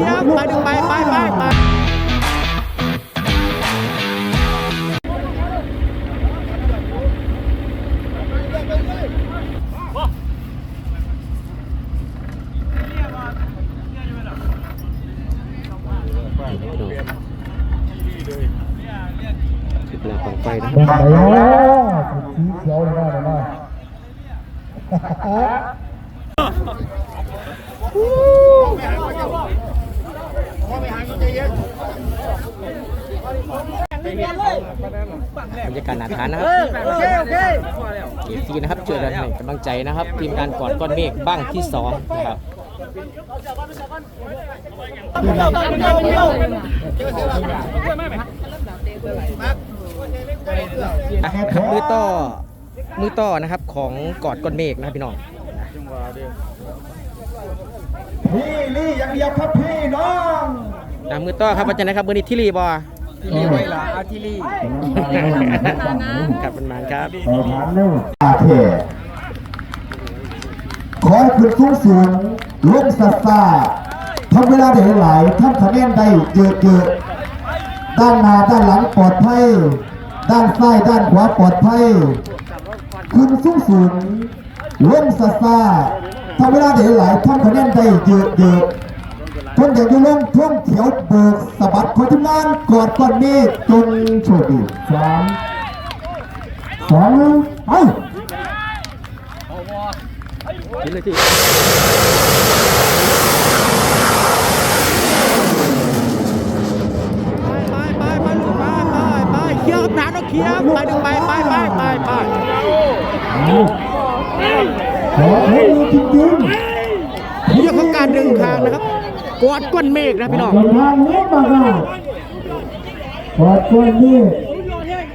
เคลียร์ไปดึงไปไปไปไปจุดแรกของไฟนะไปแล้วสีเขียวเลยนะนะ บรรยากาศหนาทานนะครับเอซีนะครับช่วยกันให้กำลังใจนะครับ ทีมงานกอดก้อนเมฆบ้างที่สองนะครับอะครับมือต่อมือต่อนะครับของกอดก้อนเมฆนะครับพี่น้องพี่ลี่อย่างเดียวครับพี่ น้องนะมือต่อครับอาจารย์นะครับมือนี้ที่รีบอที่ลี่ไว้ละอาทิลี่ครับเป็นมานครับขอถามนู่นอาเทขอให้คุณสูงสูงลงสัตว์ซ่าทำเวลาได้หลายท่านคะแนนได้เยอะเยอะๆด้านหน้าด้านหลังปลอดภัย ด้านซ้ายด้านขวาปลอดภัยคุณสูงสูงลงสัตว์ซ่าทำเวลาได้หลายท่านคะแนนได้เยอะเยอะๆคนอยากจะลงท่องานกดก้นเมฆจงโชคดีสามสองหนึ่งไปเลยที่เคียบหนานเอาเคี้ยวไปดึงไปไปไปไปไปขอให้ดีจริงเรื่องของการดึงคางนะครับกอดก้นเมฆนะพี่น้อง เดินทางนี้มาค่ะกอดก้อนเมฆ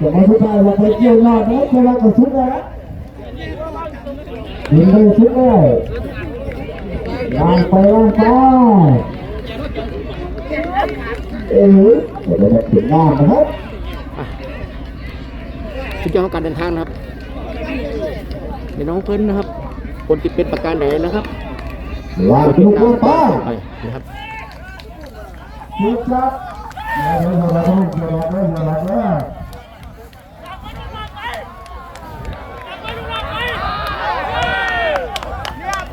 จะมาสุดท้ายว่าไปเกี่ยวหน้านะเวลาก็สุดแล้วยิงไปสุดแล้วล่างไปล่างไปเอ๋เดี๋ยวจะถึงหน้านะครับสุดยอดของการเดินทางนะครับในน้องเพิ่นนะครับ คนที่เป็นประการไหนนะครับลากลูกลงไปไปนะครับยุดครับ เดี๋ยวเดี๋ยวเราต้องเดี๋ยวเราต้องเดี๋ยวเราต้อง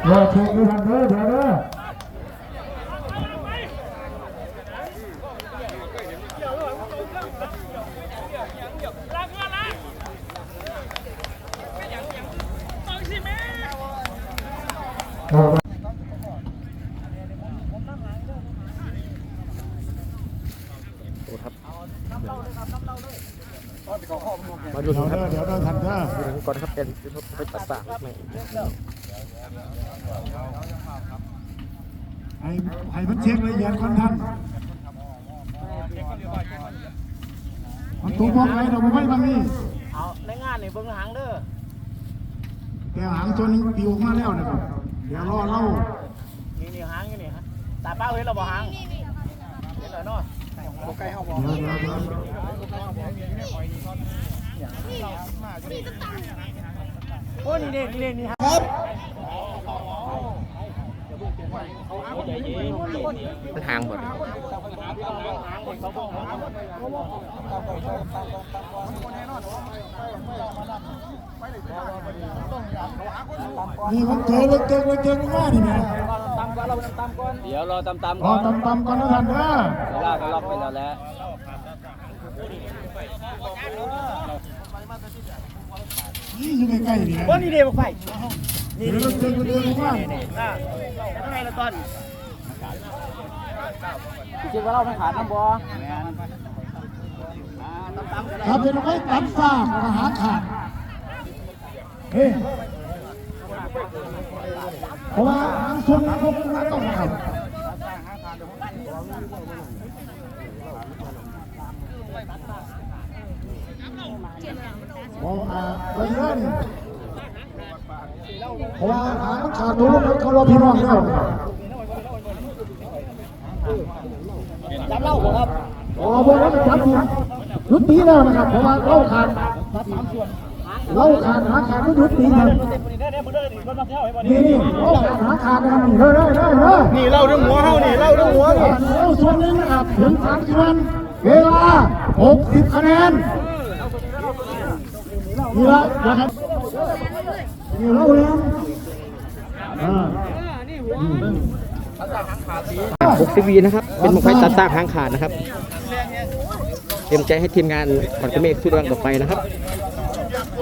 รอเช็คด้วยกันเด้อเดี๋ยวเด้อเอา โอ้ครับ มาดูเดี๋ยวเด้อเดี๋ยวเด้อทันเด้อดูก่อนครับเป็นไปตัดสากไหมให้ให้เพิ่นเช็คละเอียดก่อนท่านมันถูกบอกอะไรเราไม่ไปบางนี่เอาในงานนี่เบิ่งหางเด้อแต่หางตัวนี้ปิวมาแล้วนะครับเดี๋ยวรอเล่านี่นี่หางอยู่นี่ฮะตาเป้าเห็นแล้วบ่หางเห็นแล้วเนาะ บ่ไกลเฮาบ่เดี๋ยวเดี๋ยวเดี๋ยวโอ้นี่เด้นี่เด้นี่ฮะมันห่างหมดนี่มันเจอเลยเจอเลยเจอมากนี่นะ เดี๋ยวรอตำตำรอตำตำๆก่อนนะท่านนะเวลาก็ล็อกไปแล้วแหละนี่อยู่ใกล้ๆนี่นะโอ้นี่เด้บ่ไฟเดี๋ยวเราเจอกันเดือนมากอ่าแล้วไงละตอนคิดว่าเราไม่ขาดน้ำบ่แม่นอ่าตำตำก็ได้ครับเดี๋ยวเราไปตัดฟ้ามาหาขาดเฮ้ย เพราะว่าหางชนพวกนั้นต้องทำบอกอ่าไปเรื่อยเพราะว่าหางมันขาดตัวลงแล้วเขาเรอพี่น้องแล้วจับเล่าบ่ครับอ๋อบอกว่ามันจับอยู่รุดตีแล้วนะครับเพราะว่าเข้าขาดสามส่วน เราขาดหาขาดก็หยุดตีกันนี่นี่เราขาดหาขาดนะครับนี่เด้อเด้อเด้อเด้อนี่เล่าเรื่องหัวเฮานี่เล่าเรื่องหัวนี่เราส่วนหนึงนะครับถึงสามสิบวันเวลา60คะแนนนี่ละนะครับนี่เราแล้วอ่า60วีนะครับ เป็นบังไฟตาซากหางขาดนะครับ เตรียมใจให้ทีมงานก่อนกระเมฆสู้ดังต่อไปนะครับ